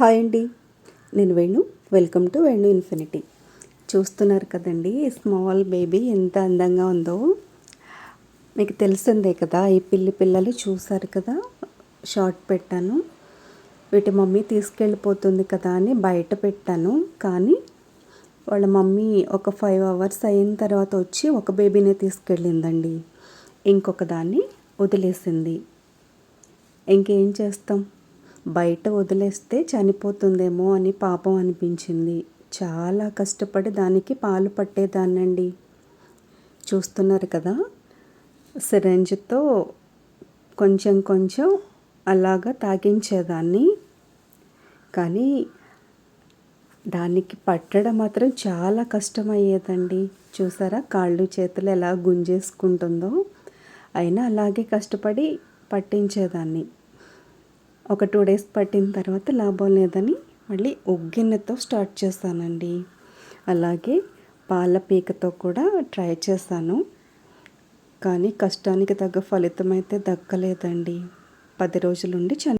Hi అండి. నేను Venu. Welcome to Venu infinity. చూస్తున్నారు కదండి స్మాల్ బేబీ ఎంత అందంగా ఉందో. మీకు తెలిసిందే కదా ఈ పిల్లి పిల్లలు చూశారు కదా షార్ట్ పెట్టాను. వీటి మమ్మీ తీసుకెళ్ళిపోతుంది కదా అని బయట పెట్టాను. కానీ వాళ్ళ మమ్మీ ఒక ఫైవ్ అవర్స్ అయిన తర్వాత వచ్చి ఒక బేబీనే తీసుకెళ్ళిందండి. ఇంకొక దాన్ని వదిలేసింది. ఇంకేం చేస్తాం? బయట వదిలేస్తే చనిపోతుందేమో అని పాపం అనిపించింది. చాలా కష్టపడి దానికి పాలు పట్టేదాన్నండి. చూస్తున్నారు కదా? సిరంజ్తో కొంచెం కొంచెం అలాగా తాగించేదాన్ని. కానీ దానికి పట్టడం మాత్రం చాలా కష్టమయ్యేదండి. చూసారా? కాళ్ళు చేతులు ఎలా గుంజేసుకుంటుందో. అయినా అలాగే కష్టపడి పట్టించేదాన్ని. ఒక టూ డేస్ పట్టిన తర్వాత లాభం లేదని మళ్ళీ ఒగ్గిన్నెతో స్టార్ట్ చేశానండి అలాగే పాల పీకతో కూడా ట్రై చేశాను కానీ కష్టానికి తగ్గ ఫలితం అయితే దక్కలేదండి. పది రోజులుండి చని